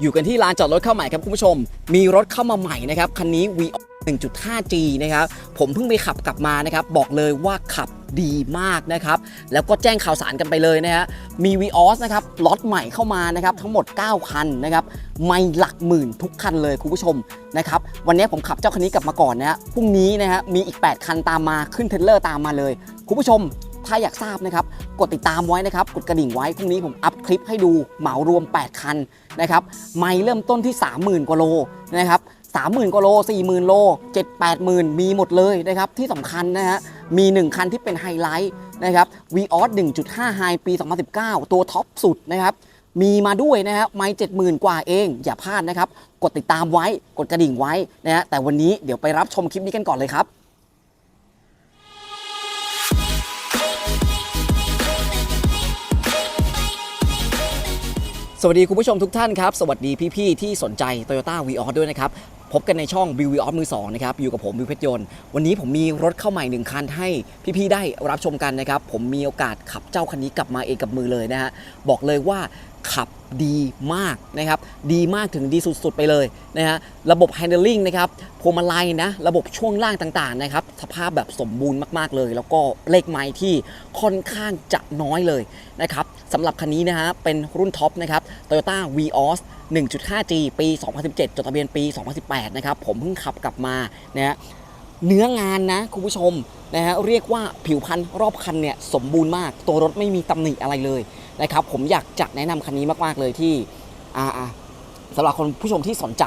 อยู่กันที่ลานจอดรถเข้าใหม่ครับคุณผู้ชม มีรถเข้ามาใหม่นะครับ คันนี้ v 1.5G นะครับ ผมเพิ่งไปขับกลับมานะครับ บอกเลยว่าขับดีมากนะครับ แล้วก็แจ้งข่าวสารกันไปเลยนะฮะ มี v ีออสนะครับล็อตใหม่เข้ามานะครับ ทั้งหมด 9 คันนะครับ ไม่หลักหมื่นทุกคันเลยคุณผู้ชมนะครับ วันนี้ผมขับเจ้าคันนี้กลับมาก่อนนะฮะ พรุ่งนี้นะฮะ มีอีก 8 คันตามมาขึ้นเทรลเลอร์ตามมาเลย คุณผู้ชม ถ้าอยากทราบนะครับ กดติดตามไว้นะครับ กดกระดิ่งไว้พรุ่งนี้ผมอัพคลิปให้ดูเหมารวม 8 คันนะครับ ไม่เริ่มต้นที่ 30,000กว่าโลนะครับ30,000กว่าโล 40,000 โล 7 8 0,000 มีหมดเลยนะครับ ที่สำคัญนะฮะ มี 1 คันที่เป็นไฮไลท์นะครับ v ีออส1.5 High ปี 2019 ตัวท็อปสุดนะครับ มีมาด้วยนะฮะไม่70,000 กว่าเอง อย่าพลาดนะครับ กดติดตามไว้ กดกระดิ่งไว้นะฮะ แต่วันนี้เดี๋ยวไปรับชมคลิปนี้กันก่อนเลยครับ สวัสดีคุณผู้ชมทุกท่านครับ สวัสดีพี่ ๆ ที่สนใจ Toyota v ีออด้วยนะครับ พบกันในช่องวิววีออมือสองนะครับ อยู่กับผมวิวเพชรยนต์ วันนี้ผมมีรถเข้าใหม่หนึ่งคันให้พี่ ๆ ได้รับชมกันนะครับ ผมมีโอกาสขับเจ้าคันนี้กลับมาเองกับมือเลยนะฮะ บอกเลยว่า ขับดีมากนะครับ ดีมากถึงดีสุดๆไปเลยนะฮะ ระบบ handling นะครับ พวงมาลัยนะ ระบบช่วงล่างต่างๆนะครับ สภาพแบบสมบูรณ์มากๆเลย แล้วก็เลขไม้ที่ค่อนข้างจะน้อยเลยนะครับสำหรับคันนี้นะฮะ เป็นรุ่นท็อปนะครับ Toyota Vios 1.5G ปี 2017 จดทะเบียนปี 2018 นะครับ ผมเพิ่งขับกลับมานะฮะเนื้องานนะคุณผู้ชมนะฮะเรียกว่าผิวพรรณรอบคันเนี่ยสมบูรณ์มาก ตัวรถไม่มีตำหนิอะไรเลย นะครับผมอยากจะแนะนำคันนี้มากๆเลยที่อ่าอ่าสำหรับคนผู้ชมที่สนใจ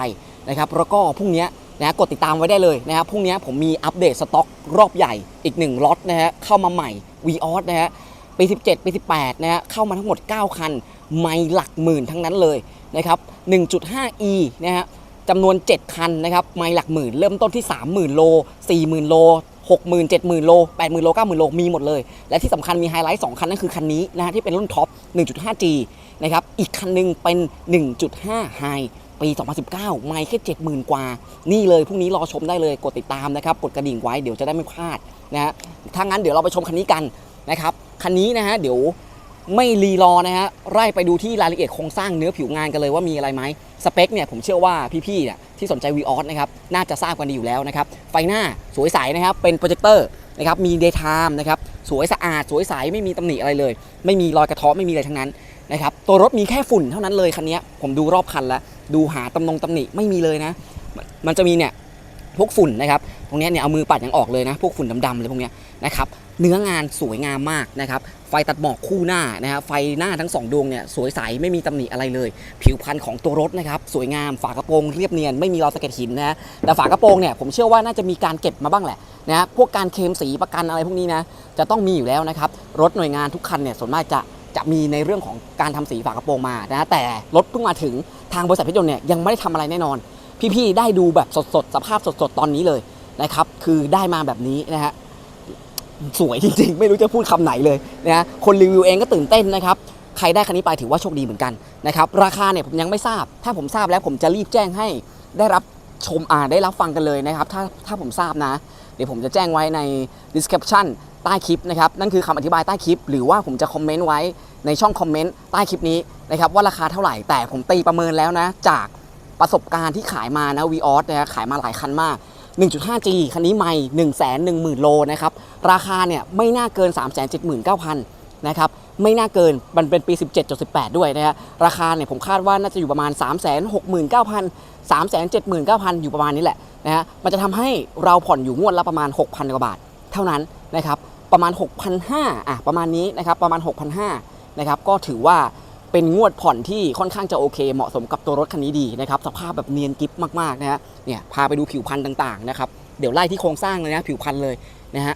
นะครับแล้วก็พรุ่งนี้นะกดติดตามไว้ได้เลยนะครับพรุ่งนี้ผมมีอัปเดตสต็อกรอบใหญ่อีกหนึ่งล็อตนะฮะเข้ามาใหม่ v ีออสนะฮะปี 17 ปี 18 นะฮะเข้ามาทั้งหมด 9 คัน ไม่หลักหมื่นทั้งนั้นเลยนะครับ 1.5e นะฮะจำนวน 7 คันนะครับ ไมล์หลักหมื่น เริ่มต้นที่ 30,000 โล 40,000 โล 60,000 70,000 โล 80,000 โล 90,000 โล มีหมดเลย และที่สำคัญมีไฮไลท์2คันนั่นคือคันนี้นะฮะที่เป็นรุ่นท็อป 1.5G นะครับ อีกคันหนึงเป็น 1.5 High ปี 2019 ไม่แค่ 70,000 กว่า นี่เลย พรุ่งนี้รอชมได้เลย กดติดตามนะครับ กดกระดิ่งไว้ เดี๋ยวจะได้ไม่พลาดนะฮะถ้างั้นเดี๋ยวเราไปชมคันนี้กันนะครับ คันนี้นะฮะ เดี๋ยว ไม่รีรอนะฮะไล่ไปดูที่รายละเอียดโครงสร้างเนื้อผิวงานกันเลยว่ามีอะไรไหมสเปคเนี่ยผมเชื่อว่าพี่ๆเนี่ยที่สนใจ v ีออสนะครับน่าจะทราบกันดีอยู่แล้วนะครับไฟหน้าสวยใสนะครับเป็นโปรเจคเตอร์นะครับมีเดย์ไทม์นะครับสวยสะอาด สวยใสไม่มีตำหนิอะไรเลย ไม่มีรอยกระทาะไม่มีอะไรทั้งนั้นนะครับตัวรถมีแค่ฝุ่นเท่านั้นเลยคันนี้ผมดูรอบคันแล้วดูหาตำนงตำหนิไม่มีเลยนะ มันจะมีเนี่ยพวกฝุ่นนะครับ ตรงนี้เนี่ยเอามือปัดยังออกเลยนะ พวกฝุ่นดำๆเลยพวกนี้นะครับ เนื้องานสวยงามมากนะครับไฟตัดหมอกคู่หน้านะฮะไฟหน้าทั้งสองดวงเนี่ยสวยใสไม่มีตำหนิอะไรเลย ผิวพรรณของตัวรถนะครับสวยงามฝากระโปรงเรียบเนียนไม่มีรอยสะเก็ดหินนะแต่ฝากระโปรงเนี่ยผมเชื่อว่าน่าจะมีการเก็บมาบ้างแหละนะฮะพวกการเคลมสีประกันอะไรพวกนี้นะจะต้องมีอยู่แล้วนะครับรถหน่วยงานทุกคันเนี่ยส่วนมากจะจะมีในเรื่องของการทำสีฝากระโปรงมานะแต่รถเพิ่งมาถึงทางบริษัทพชรยนต์เนี่ยยังไม่ได้ทำอะไรแน่นอน พี่ๆได้ดูแบบสดๆสภาพสดๆตอนนี้เลยนะครับคือได้มาแบบนี้นะฮะ สวยจริงๆ ไม่รู้จะพูดคำไหนเลยนะคนรีวิวเองก็ตื่นเต้นนะครับใครได้คันนี้ไปถือว่าโชคดีเหมือนกันนะครับราคาเนี่ยผมยังไม่ทราบ ถ้าผมทราบแล้วผมจะรีบแจ้งให้ได้รับชมอ่าได้รับฟังกันเลยนะครับ ถ้าถ้าผมทราบนะ เดี๋ยวผมจะแจ้งไว้ใน description ใต้คลิปนะครับนั่นคือคำอธิบายใต้คลิป หรือว่าผมจะคอมเมนต์ไว้ในช่องคอมเมนต์ใต้คลิปนี้นะครับว่าราคาเท่าไหร่แต่ผมตีประเมินแล้วนะ จากประสบการณ์ที่ขายมานะ v ีออสนะขายมาหลายคันมาก 1.5G คันนี้ไม่1 1 0 0 0 0 โลนะครับ ราคาเนี่ยไม่น่าเกิน 379,000 นะครับ ไม่น่าเกิน มันเป็นปี 17.18 ด้วยนะฮะ ราคาเนี่ยผมคาดว่าน่าจะอยู่ประมาณ 369,000 379,000 อยู่ประมาณนี้แหละนะฮะ มันจะทำให้เราผ่อนอยู่งวดละประมาณ 6,000 กว่าบาท เท่านั้นนะครับ ประมาณ 6,500อะประมาณนี้นะครับ ประมาณ 6,500นะครับ ก็ถือว่า เป็นงวดผ่อนที่ค่อนข้างจะโอเค เหมาะสมกับตัวรถคันนี้ดีนะครับสภาพแบบเนียนกิฟมากๆนะฮะเนี่ยพาไปดูผิวพันธุ์ต่างๆนะครับเดี๋ยวไล่ที่โครงสร้างเลยนะผิวพันธุ์เลยนะฮะ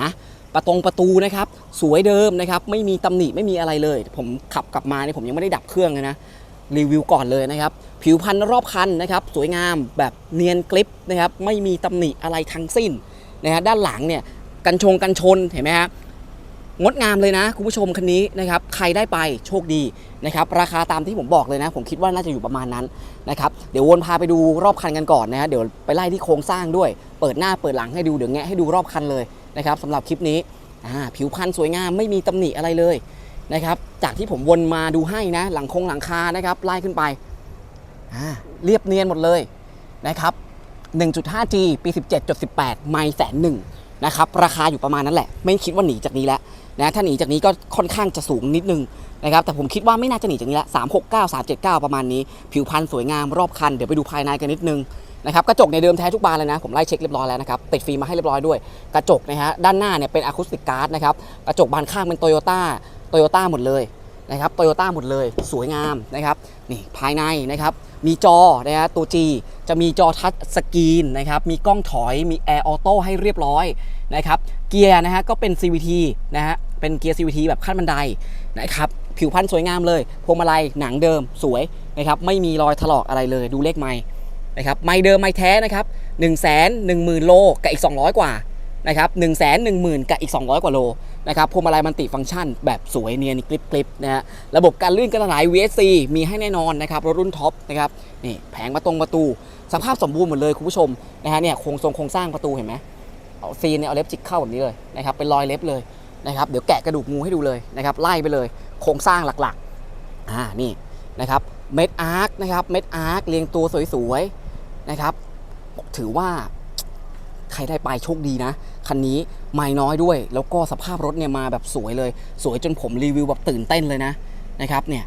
นะประตงประตูนะครับสวยเดิมนะครับไม่มีตำหนิไม่มีอะไรเลย ผมขับกลับมาเนี่ยผมยังไม่ได้ดับเครื่องเลยนะรีวิวก่อนเลยนะครับผิวพันธุ์รอบคันนะครับสวยงามแบบเนียนกริปนะครับไม่มีตำหนิอะไรทั้งสิ้นนะฮะด้านหลังเนี่ยกันชงกันชนเห็นไหมฮะ งดงามเลยนะ คุณผู้ชมคันนี้นะครับใครได้ไปโชคดีนะครับราคาตามที่ผมบอกเลยนะ ผมคิดว่าน่าจะอยู่ประมาณนั้นนะครับเดี๋ยววนพาไปดูรอบคันกันก่อนนะฮะเดี๋ยวไปไล่ที่โครงสร้างด้วย เปิดหน้าเปิดหลังให้ดูเดี๋ยวแงะให้ดูรอบคันเลยนะครับสำหรับคลิปนี้อ่าผิวพรรณสวยงามไม่มีตำหนิอะไรเลยนะครับจากที่ผมวนมาดูให้นะ หลังคงหลังคานะครับไล่ขึ้นไปอ่าเรียบเนียนหมดเลยนะครับ 1.5G ปี 17.18 ไม่แสนหนึ่งนะครับ ราคาอยู่ประมาณนั้นแหละ ไม่คิดว่าหนีจากนี้แล้ว นะถ้าหนีจากนี้ก็ค่อนข้างจะสูงนิดนึงนะครับแต่ผมคิดว่าไม่น่าจะหนีจากนี้แล้ว369 379 ประมาณนี้ ผิวพรรณสวยงามรอบคัน เดี๋ยวไปดูภายในกันนิดนึงนะครับกระจกในเดิมแท้ทุกบานเลยนะ ผมไล่เช็คเรียบร้อยแล้วนะครับติดฟิล์มมาให้เรียบร้อยด้วย กระจกนะฮะด้านหน้าเนี่ยเป็นอะคูสติกการ์ดนะครับกระจกบานข้างเป็นโตโยต้าโตโยต้าหมดเลยนะครับโตโยต้าหมดเลยสวยงามนะครับนี่ภายในนะครับมีจอนะฮะตัว G จะมีจอทัชสกรีนนะครับมีกล้องถอยมีแอร์ออโต้ให้เรียบร้อยนะครับ เกียร์นะฮะก็เป็น CVT นะฮะเป็นเกียร์ CVT แบบขั้นบันไดนะครับผิวพรรณสวยงามเลย พวงมาลัยหนังเดิมสวยนะครับไม่มีรอยถลอกอะไรเลยดูเลขไม้นะครับไม้เดิมไม้แท้นะครับ1 1 0 0 0 0 โลกับอีก 200 กว่านะครับ1 1 0 0 0 0 กับอีก 200 กว่าโลนะครับพวงมาลัยมันติฟังก์ชันแบบสวยเนียนกริบกริบนะฮะระบบการลื่นกันหลาย VSC มีให้แน่นอนนะครับรถรุ่นท็อปนะครับนี่แผงประตรงประตู สภาพสมบูรณ์หมดเลยคุณผู้ชมนะฮะเนี่ยโครงทรงโครงสร้างประตูเห็นไหม เอาซีนเนี่ยเอาเล็บจิกเข้าแบบนี้เลยนะครับเป็นรอยเล็บเลยนะครับเดี๋ยวแกะกระดูกงูให้ดูเลยนะครับไล่ไปเลยโครงสร้างหลักๆอ่านี่นะครับเม็ดอาร์คนะครับเม็ดอาร์คเรียงตัวสวยๆนะครับถือว่าใครได้ไปโชคดีนะ คันนี้ไม่น้อยด้วย แล้วก็สภาพรถเนี่ยมาแบบสวยเลย สวยจนผมรีวิวแบบตื่นเต้นเลยนะนะครับเนี่ย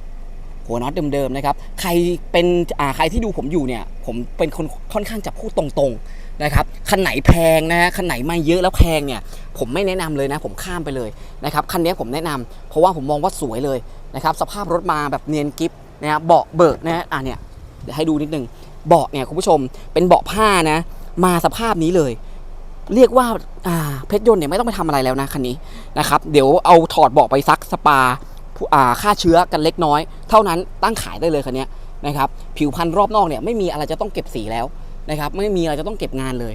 หัวน็อตเดิมๆนะครับ ใครเป็นอ่าใครที่ดูผมอยู่เนี่ย ผมเป็นคนค่อนข้างจะพูดตรงๆ นะครับคันไหนแพงนะฮะคันไหนม่เยอะแล้วแพงเนี่ยผมไม่แนะนำเลยนะ ผมข้ามไปเลยนะครับคันนี้ผมแนะนำเพราะว่าผมมองว่าสวยเลยนะครับสภาพรถมาแบบเนียนกิฟนะฮะเบาะเบิกนะฮะอะเนี่ยเดี๋ยวให้ดูนิดนึงเบาะเนี่ยคุณผู้ชมเป็นเบาะผ้านะ มาสภาพนี้เลย เรียกว่าอ่าเพชรยนต์เนี่ยไม่ต้องไปทำอะไรแล้วนะคันนี้นะครับเดี๋ยวเอาถอดเบาะไปซักสปาผู้อ่าฆ่าเชื้อกันเล็กน้อย เท่านั้นตั้งขายได้เลยคันนี้นะครับผิวพันธุ์รอบนอกเนี่ยไม่มีอะไรจะต้องเก็บสีแล้ว นะครับไม่มีอะไรจะต้องเก็บงานเลย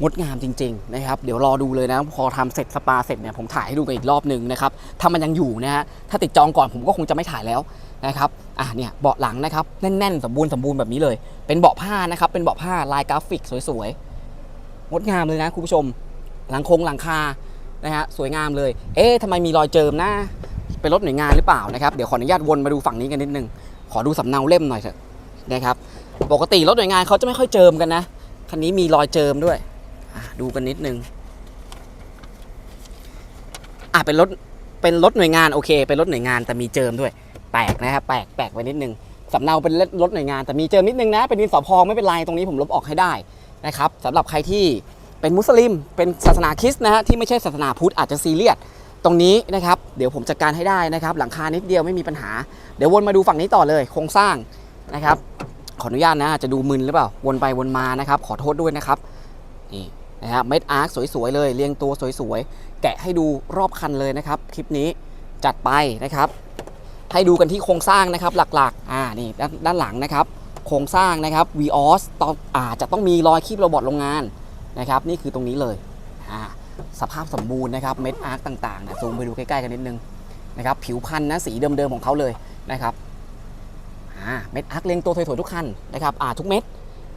งดงามจริงๆนะครับเดี๋ยวรอดูเลยนะพอทำเสร็จสปาเสร็จเนี่ยผมถ่ายให้ดูกันอีกรอบหนึ่งนะครับถ้ามันยังอยู่นะฮะถ้าติดจองก่อนผมก็คงจะไม่ถ่ายแล้วนะครับอะเนี่ยเบาะหลังนะครับแน่นๆ สมบูรณ์สมบูรณ์แบบนี้เลย เป็นเบาะผ้านะครับเป็นเบาะผ้าลายกราฟิกสวยๆงดงามเลยนะคุณผู้ชม หลังคงหลังคานะฮะสวยงามเลย เอ๊ะทำไมมีรอยเจิมนะเป็นรถหน่วยงานหรือเปล่านะครับเดี๋ยวขออนุญาตวนมาดูฝั่งนี้กันนิดนึงขอดูสำเนาเล่มหน่อยเถอะ นะครับปกติรถหน่วยงานเขาจะไม่ค่อยเจิมกันนะคันนี้มีรอยเจิมด้วยดูกันนิดนึงอะเป็นรถเป็นรถหน่วยงานโอเค เป็นรถหน่วยงานแต่มีเจิมด้วยแปลกนะครับแปลกแปลกไปนิดนึงสำเนาเป็นรถหน่วยงานแต่มีเจิมนิดนึงนะ เป็นดินสอพองไม่เป็นไรตรงนี้ผมลบออกให้ได้นะครับสำหรับใครที่เป็นมุสลิม เป็นศาสนาคริสต์นะฮะที่ไม่ใช่ศาสนาพุทธอาจจะซีเรียสตรงนี้นะครับ เดี๋ยวผมจัดการให้ได้นะครับ หลังคานิดเดียวไม่มีปัญหา เดี๋ยววนมาดูฝั่งนี้ต่อเลย โครงสร้าง นะครับ ขออนุญาตนะอาจจะดูมึนหรือเปล่า วนไปวนมานะครับ ขอโทษด้วยนะครับ นี่นะครับ เม็ดอาร์คสวยๆเลย เรียงตัวสวยๆ แกะให้ดูรอบคันเลยนะครับ คลิปนี้จัดไปนะครับ ให้ดูกันที่โครงสร้างนะครับ หลักๆ อ่า นี่ด้านด้านหลังนะครับ โครงสร้างนะครับ VOS ต้องอาจจะต้องมีรอยคีบโรบอทโรงงานนะครับ นี่คือตรงนี้เลย อ่า สภาพสมบูรณ์นะครับ เม็ดอาร์คต่างๆนะซูมไปดูใกล้ๆกันนิดนึงนะครับ ผิวพันธุ์นะ สีเดิมๆของเขาเลยนะครับ เม็ดอาร์คเรียงตัวสวยๆทุกคันนะครับอ่าทุกเม็ด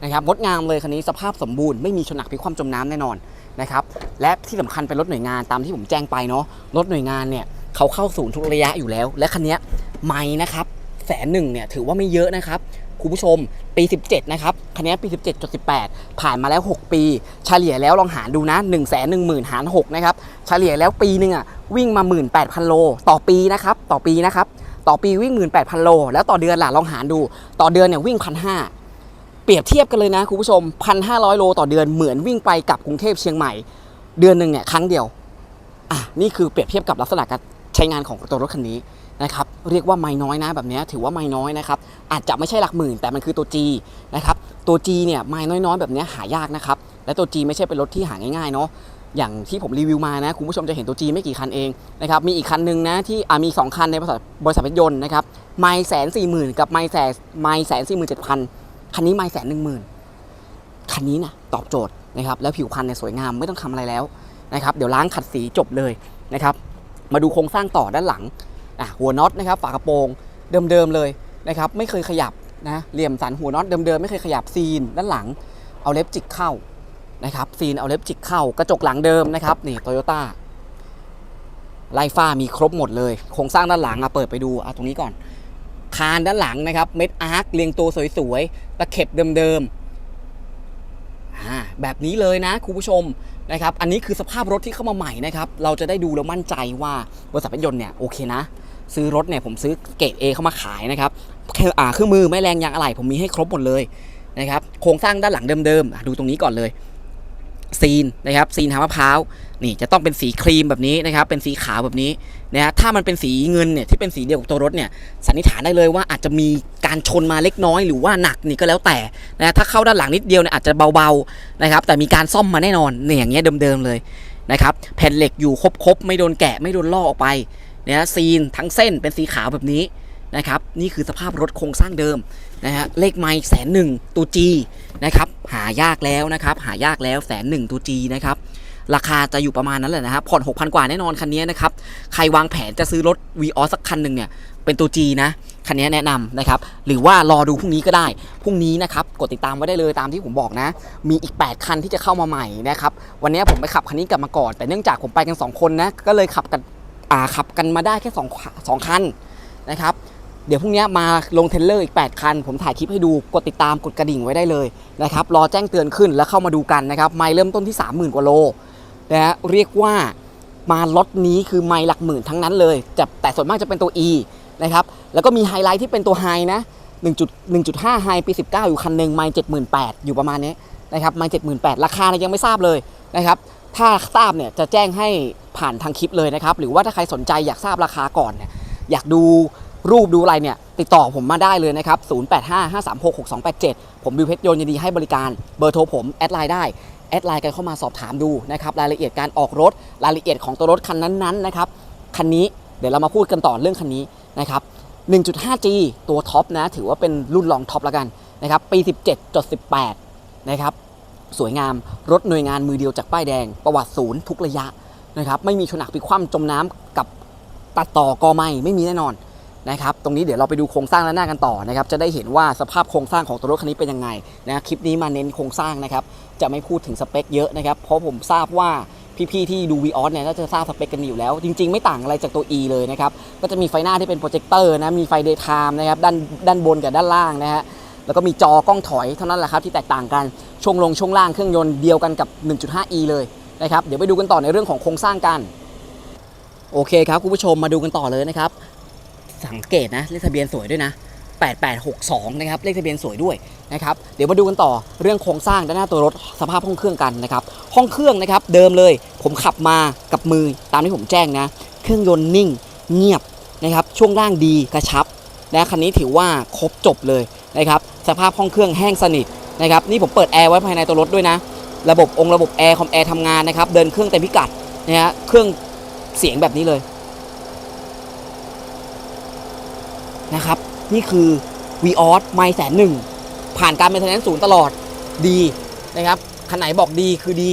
นะครับงดงามเลยคันนี้สภาพสมบูรณ์ไม่มีชนหนักพิกคว่ำจมน้ำแน่นอนนะครับและที่สำคัญเป็นรถหน่วยงานตามที่ผมแจ้งไปเนาะรถหน่วยงานเนี่ยเขาเข้าศูนย์ทุกระยะอยู่แล้ว และคันนี้ไม่นะครับแสนหนึ่งเนี่ยถือว่าไม่เยอะนะครับคุณผู้ชมปี 17 นะครับคันนี้ปี 17.18 ผ่านมาแล้ว 6 ปี เฉลี่ยแล้วลองหารดูนะ 1 1 0 0 0 0หาร6นะครับเฉลี่ยแล้วปีหนึงอะวิ่งมา 18,000 โล ต่อปีนะครับต่อปีนะครับ ต่อปีวิ่ง 18,000 โล แล้วต่อเดือนล่ะลองหารดู ต่อเดือนเนี่ยวิ่ง 1,500 เปรียบเทียบกันเลยนะคุณผู้ชม 1,500 โลต่อเดือนเหมือนวิ่งไปกับกรุงเทพเชียงใหม่ เดือนหนึ่งเนี่ยครั้งเดียวอะนี่คือเปรียบเทียบกับลักษณะการใช้งานของตัวรถคันนี้นะครับเรียกว่าไม่น้อยนะแบบนี้ถือว่าไม่น้อยนะครับอาจจะไม่ใช่หลักหมื่น แต่มันคือตัว G นะครับตัว G เนี่ยไม่น้อยๆ แบบนี้หายากนะครับและตัว G ไม่ใช่เป็นรถที่หาง่ายๆเนาะ อย่างที่ผมรีวิวมานะคุณผู้ชมจะเห็นตัว G ไม่กี่คันเองนะครับมีอีกคันหนึ่งนะที่มีสองคันในบริษัทบริษัทรถยนต์นะครับไม่แสนสี่หมื่นกับไม่แสนไม่แสนสี่หมื่นเจ็ดพันคันนี้ไม่แสนหนึ่งหมื่นคันนี้นะตอบโจทย์นะครับแล้วผิวพันเนี่ยสวยงามไม่ต้องทำอะไรแล้วนะครับเดี๋ยวล้างขัดสีจบเลยนะครับมาดูโครงสร้างต่อด้านหลังอะหัวน็อตนะครับฝากระโปรงเดิมๆเลยนะครับไม่เคยขยับนะเหลี่ยมสันหัวน็อตเดิมๆไม่เคยขยับซีนด้านหลัง เอาเล็บจิกเข้า นะครับซีนเอาเล็บจิกเข้ากระจกหลังเดิมนะครับนี่โตโยต้าไลฟ้ามีครบหมดเลยโครงสร้างด้านหลังอะเปิดไปดูอะตรงนี้ก่อน คานด้านหลังนะครับเม็ดอาร์คเรียงตัวสวยๆตะเข็บเดิมๆแบบนี้เลยนะคุณผู้ชมนะครับอันนี้คือสภาพรถที่เข้ามาใหม่นะครับเราจะได้ดูแล้วมั่นใจว่าบริษัทรถยนต์เนี่ยโอเคนะซื้อรถเนี่ยผมซื้อเกรด A เข้ามาขายนะครับเครื่องมือแม่แรงยางอะไหล่ผมมีให้ครบหมดเลยนะครับโครงสร้างด้านหลังเดิมๆดูตรงนี้ก่อนเลย ซีนนะครับซีนทางมะพร้าวนี่จะต้องเป็นสีครีมแบบนี้นะครับเป็นสีขาวแบบนี้นะฮะถ้ามันเป็นสีเงินเนี่ยที่เป็นสีเดียวกับตัวรถเนี่ยสันนิษฐานได้เลยว่าอาจจะมีการชนมาเล็กน้อยหรือว่าหนักนี่ก็แล้วแต่นะถ้าเข้าด้านหลังนิดเดียวเนี่ยอาจจะเบาๆนะครับแต่มีการซ่อมมาแน่นอนเนี่ยอย่างเงี้ยเดิมๆเลยนะครับแผ่นเหล็กอยู่ครบๆไม่โดนแกะไม่โดนลอกออกไปนะซีนทั้งเส้นเป็นสีขาวแบบนี้นะครับนี่คือสภาพรถโครงสร้างเดิม นะฮะเลขไม้แสนหนึ่งตัว G นะครับหายากแล้วนะครับหายากแล้วแสนหนึ่งตัว G นะครับราคาจะอยู่ประมาณนั้นแหละนะครับผ่อน 6,000 กว่าแน่นอนคันนี้นะครับใครวางแผนจะซื้อรถ v ีออสักคันหนึ่งเนี่ยเป็นตัว G นะคันนี้แนะนำนะครับหรือว่ารอดูพรุ่งนี้ก็ได้พรุ่งนี้นะครับกดติดตามไว้ได้เลยตามที่ผมบอกนะ มีอีก 8 คันที่จะเข้ามาใหม่นะครับวันนี้ผมไปขับคันนี้กลับมาก่อน แต่เนื่องจากผมไปกัน 2 คนนะก็เลยขับกันขับกันมาได้แค่2 2คันนะครับ เดี๋ยวพรุ่งนี้มาลงเทรลเลอร์อีก 8 คัน ผมถ่ายคลิปให้ดูกดติดตามกดกระดิ่งไว้ได้เลยนะครับรอแจ้งเตือนขึ้นแล้วเข้ามาดูกันนะครับไมล์เริ่มต้นที่ 30,000 กว่าโลนะฮะเรียกว่ามาล็อตนี้คือไมล์หลักหมื่นทั้งนั้นเลยแต่แต่ส่วนมากจะเป็นตัว E นะครับแล้วก็มีไฮไลท์ที่เป็นตัวไฮนะ1.1.5ไฮปี 19 อยู่คันหนึ่งไมล์78,000 อยู่ประมาณนี้นะครับไมล์78,000 ราคาเนี่ยยังไม่ทราบเลยนะครับถ้าทราบเนี่ยจะแจ้งให้ผ่านทางคลิปเลยนะครับหรือว่าถ้าใครสนใจอยากทราบราคาก่อนเนี่ยอยากดู รูปดูอะไรเนี่ย ติดต่อผมมาได้เลยนะครับ 0855366287 ผมบิวเพชรยนยินดีให้บริการเบอร์โทรผม แอดไลน์ได้ แอดไลน์กันเข้ามาสอบถามดูนะครับ รายละเอียดการออกรถ รายละเอียดของตัวรถคันนั้นๆนะครับ คันนี้เดี๋ยวเรามาพูดกันต่อเรื่องคันนี้นะครับ 1.5G ตัวท็อปนะ ถือว่าเป็นรุ่นรองท็อปแล้วกันนะครับ ปี 17.18 นะครับ สวยงาม รถหน่วยงานมือเดียวจากป้ายแดง ประวัติศูนย์ทุกระยะนะครับ ไม่มีชนักพลิคว่ำจมน้ำกับตัดต่อกอไม่ไม่มีแน่นอน นะครับตรงนี้เดี๋ยวเราไปดูโครงสร้างและหน้ากันต่อนะครับจะได้เห็นว่าสภาพโครงสร้างของตัวรถคันนี้เป็นยังไงนะคลิปนี้มาเน้นโครงสร้างนะครับจะไม่พูดถึงสเปคเยอะนะครับเพราะผมทราบว่าพี่ๆที่ดู v ีออสเนี่ยน่าจะทราบสเปคกันอยู่แล้ว จริง ๆ ไม่ต่างอะไรจากตัว E เลยนะครับก็จะมีไฟหน้าที่เป็นโปรเจคเตอร์นะมีไฟ daytime นะครับด้านด้านบนกับด้านล่างนะฮะแล้วก็มีจอกล้องถอยเท่านั้นแหละครับที่แตกต่างกันช่วงลงช่วงล่างเครื่องยนต์เดียวกันกับ 1.5e เลยนะครับเดี๋ยวไปดูกันต่อในเรื่องของโครงสร้างกันโอเคครับคุณผู้ชมมาดูกันต่อเลยนะครับ สังเกตนะเลขทะเบียนสวยด้วยนะ 8862 นะครับเลขทะเบียนสวยด้วยนะครับเดี๋ยวมาดูกันต่อเรื่องโครงสร้างด้านหน้าตัวรถสภาพห้องเครื่องกันนะครับห้องเครื่องนะครับเดิมเลย ผมขับมากับมือตามที่ผมแจ้งนะ เครื่องยนต์นิ่งเงียบนะครับช่วงล่างดีกระชับนะคันนี้ถือว่าครบจบเลยนะครับสภาพห้องเครื่องแห้งสนิทนะครับนี่ผมเปิดแอร์ไว้ภายในตัวรถด้วยนะ ระบบองค์ระบบแอร์คอมแอร์ทำงานนะครับเดินเครื่องเต็มพิกัดนะฮะเครื่องเสียงแบบนี้เลย นะครับ นี่คือ v ีออสไม่แสนหนึ่งผ่านการเป็น n น n ศูนย์ตลอดดีนะครับคันไหนบอกดีคือดี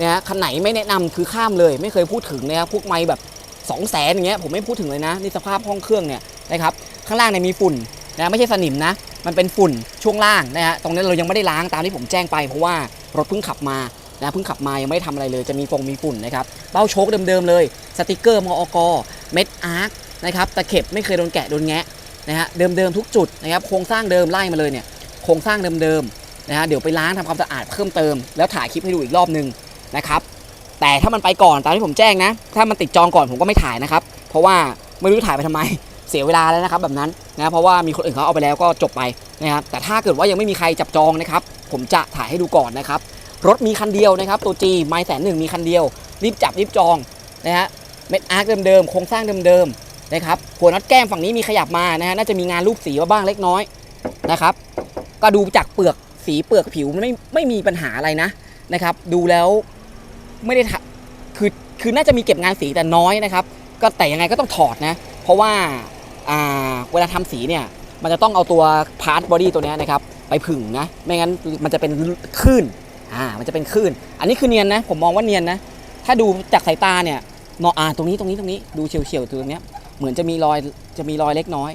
นะฮะคันไหนไม่แนะนำคือข้ามเลย ไม่เคยพูดถึงนะครับพวกไม่แบบ2 0 0แสนอย่างเงี้ยผมไม่พูดถึงเลยนะนี่สภาพห้องเครื่องเนี่ยนะครับข้างล่างเนี่ยมีฝุ่นนะไม่ใช่สนิมนะ มันเป็นฝุ่นช่วงล่างนะฮะตรงนั้เรายังไม่ได้ล้างตามที่ผมแจ้งไปเพราะว่ารถเพิ่งขับมานะเพิ่งขับมายังไม่ได้ทำอะไรเลยจะมีฟงมีฝุ่นนะครับเป้าโชคเดิมๆเลย สติกเกอร์มอกเม็ดอาร์คนะครับตะเข็บไม่เคยโดนแกะโดนแงะ นะฮะเดิมๆทุกจุดนะครับโครงสร้างเดิมไล่มาเลยเนี่ยโครงสร้างเดิมๆนะฮะเดี๋ยวไปล้างทำความสะอาดเพิ่มเติม แล้วถ่ายคลิปให้ดูอีกรอบนึงนะครับแต่ถ้ามันไปก่อนตามที่ผมแจ้งนะ ถ้ามันติดจองก่อนผมก็ไม่ถ่ายนะครับ เพราะว่าไม่รู้ถ่ายไปทำไมเสียเวลาแล้วนะครับแบบนั้นนะเพราะว่ามีคนอื่นเขาเอาไปแล้วก็จบไปนะครับแต่ถ้าเกิดว่ายังไม่มีใครจับจองนะครับ ผมจะถ่ายให้ดูก่อนนะครับ รถมีคันเดียวนะครับ ตัว G ไมล์แสนหนึ่งมีคันเดียวรีบจับรีบจองนะฮะเม็ดอาร์คเดิมๆโครงสร้างเดิมๆ นะครับหัวน็อตแก้มฝั่งนี้มีขยับมานะฮะน่าจะมีงานรูปสีมาบ้างเล็กน้อยนะครับ ก็ดูจากเปลือกสีเปลือกผิวมันไม่ไม่มีปัญหาอะไรนะนะครับ ดูแล้วไม่ได้คือคือน่าจะมีเก็บงานสีแต่น้อยนะครับ ก็แต่ยังไงก็ต้องถอดนะ เพราะว่าอ่าเวลาทำสีเนี่ยมันจะต้องเอาตัวพาร์ทบอดี้ตัวนี้นะครับไปผึ่งนะไม่งั้นมันจะเป็นคลื่นอ่ามันจะเป็นคลื่น อันนี้คือเนียนนะ ผมมองว่าเนียนนะ ถ้าดูจากสายตาเนี่ยเนาะอ่าตรงนี้ตรงนี้ตรงนี้ดูเฉียวเฉียวๆตรงเนี้ย เหมือนจะมีรอยจะมีรอยเล็กน้อย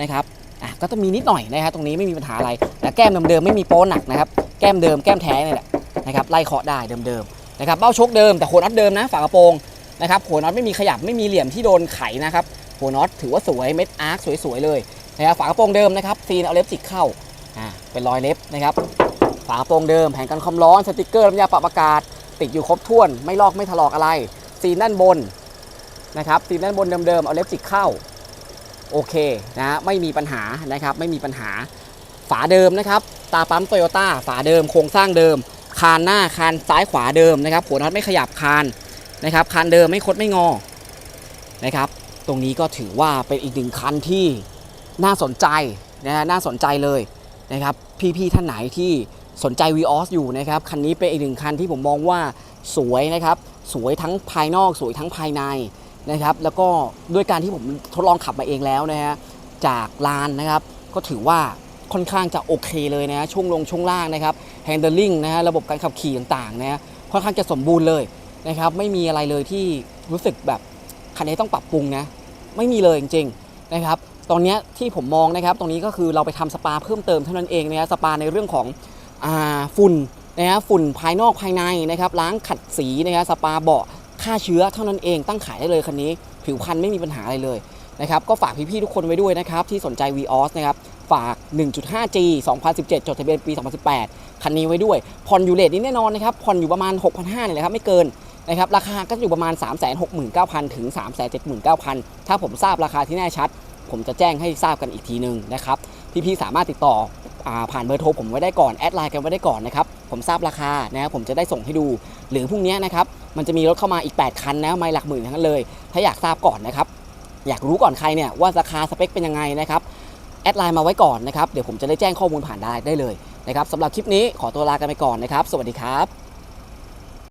นะครับอะก็ต้องมีนิดหน่อยนะครับตรงนี้ไม่มีปัญหาอะไรแต่แก้มเดิมๆไม่มีโป้หนักนะครับแก้มเดิมแก้มแท้นี่แหละนะครับไล่เคาะได้เดิมๆนะครับเบ้าชกเดิมแต่โคนน็อตเดิมนะฝากระโปรงนะครับโคนน็อตไม่มีขยับไม่มีเหลี่ยมที่โดนไขนะครับโคนน็อตถือว่าสวยเม็ดอาร์คสวยๆเลยนะครับฝากระโปรงเดิมนะครับซีนเอาเล็บจิกเข้าอ่าเป็นรอยเล็บนะครับฝากระโปรงเดิมแผงกันความร้อนสติกเกอร์น้ำยาปรับอากาศ ติดอยู่ครบถ้วน ไม่ลอกไม่ถลอกอะไร ซีนด้านบน นะครับซีนด้านบนเดิมๆเอาเล็บจิกเข้าโอเคนะไม่มีปัญหานะครับไม่มีปัญหาฝาเดิมนะครับ ตาปั๊มโตโยต้าฝาเดิมโครงสร้างเดิม คานหน้าคานซ้ายขวาเดิมนะครับหัวน็อตไม่ขยับคานนะครับคานเดิมไม่คดไม่งอนะครับ ตรงนี้ก็ถือว่าเป็นอีกหนึ่งคันที่น่าสนใจนะฮะน่าสนใจเลยนะครับพี่ๆท่านไหนที่สนใจ v ีออสอยู่นะครับคันนี้เป็นอีกหนึ่งคันที่ผมมองว่าสวยนะครับ สวยทั้งภายนอกสวยทั้งภายใน นะครับแล้วก็ด้วยการที่ผมทดลองขับมาเองแล้วนะฮะจากลานนะครับ ก็ถือว่าค่อนข้างจะโอเคเลยนะฮะช่วงลงช่วงล่างนะครับ handling นะฮะระบบการขับขี่ต่างๆนะฮะค่อนข้างจะสมบูรณ์เลยนะครับไม่มีอะไรเลยที่รู้สึกแบบคันนี้ต้องปรับปรุงนะไม่มีเลยจริงๆนะครับตอนนี้ที่ผมมองนะครับตรงนี้ก็คือเราไปทำสปาเพิ่มเติมเท่านั้นเองนะฮะสปาในเรื่องของอ่าฝุ่นนะฮะฝุ่นภายนอกภายในนะครับล้างขัดสีนะฮะสปาเบาะ ฆ่าเชื้อเท่านั้นเองตั้งขายได้เลยคันนี้ ผิวพรรณไม่มีปัญหาอะไรเลยนะครับก็ฝากพี่ๆทุกคนไว้ด้วยนะครับที่สนใจ v ีออสนะครับฝาก 1.5G 2017 จดทะเบียนปี 2018 คันนี้ไว้ด้วย ผ่อนอยู่เลทนี้แน่นอนนะครับ ผ่อนอยู่ประมาณ 6,500เนี่ยแหละครับ ไม่เกินนะครับ ราคาก็อยู่ประมาณ 369,000 ถึง 379,000 ถ้าผมทราบราคาที่แน่ชัด ผมจะแจ้งให้ทราบกันอีกทีหนึ่งนะครับ พี่ๆ สามารถติดต่อผ่านเบอร์โทรผมไว้ได้ก่อน แอดไลน์กันไว้ได้ก่อนนะครับ ผมทราบราคานะครับผมจะได้ส่งให้ดู หรือพรุ่งนี้นะครับ มันจะมีรถเข้ามาอีก 8 คันนะไม่หลักหมื่นทั้งนั้นเลย ถ้าอยากทราบก่อนนะครับ อยากรู้ก่อนใครเนี่ยว่าราคาสเปคเป็นยังไงนะครับแอดไลน์มาไว้ก่อนนะครับ เดี๋ยวผมจะได้แจ้งข้อมูลผ่านได้ได้เลยนะครับสำหรับคลิปนี้ขอตัวลากันไปก่อนนะครับ สวัสดีครับ